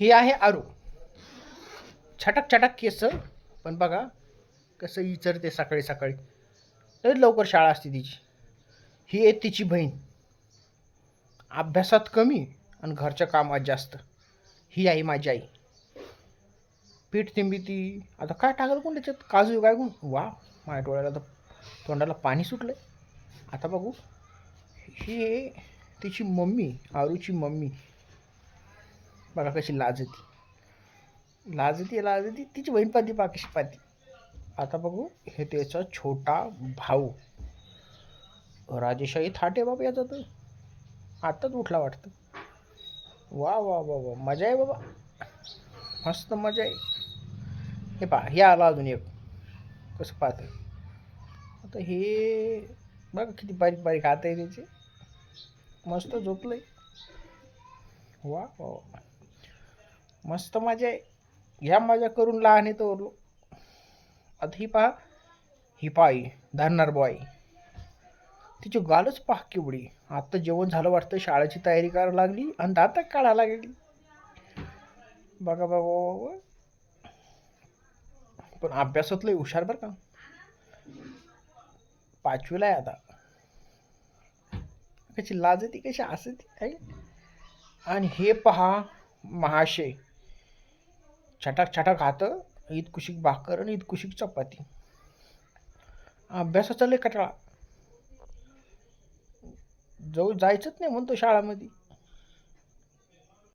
ही आहे आरू. छटक छटक केस पण बघा कसं इचरते सकाळी सकाळी. तर लवकर शाळा असते तिची. ही आहे तिची बहीण. अभ्यासात कमी आणि घरच्या कामात जास्त. ही आहे माझी आई. पीठ तिंबी ती. आता काय टाकलं कोण त्याच्यात? काजू काय कोण? वा माझ्या डोळ्याला तर तोंडाला पाणी सुटलं आता बघू. ही आहे तिची मम्मी आरूची मम्मी. बघा कशी लाजती. लाजती लाजती. तिची बहीण पाती पाकशी पाती आता बघू हे त्याचा छोटा भाऊ. राजेशाही थाटे बाबा याचा तर. आत्ताच उठला वाटतं. वा वा वा वा. मजा आहे बाबा. मस्त मजा आहे. हे पहा हे आला अजून एक. कसं पाहतं आता हे बघा किती बारीक बारीक हात आहे त्याचे. मस्त झोपलंय. आहे वा वा. मस्त मजा आहे. ह्या मजा करून लहान येतो आता ही पहा. ही पाई धरणार बॉय. तिची गालच पाह केवढी. आता जेवण झालं वाटतं शाळेची तयारी करायला लागली आणि दातक काढायला लागली. बघा बघा पण अभ्यासात लय हुशार बरं का. पाचवीला आहे आता. कशी लाज ती कशी असते आणि हे पहा महाशय. छटाक छटाक हात ईद कुशिक भाकर आणि ईद कुशिक चपाती. अभ्यासाचा लय कटाळा जाऊ जायचंच नाही म्हणतो शाळामध्ये.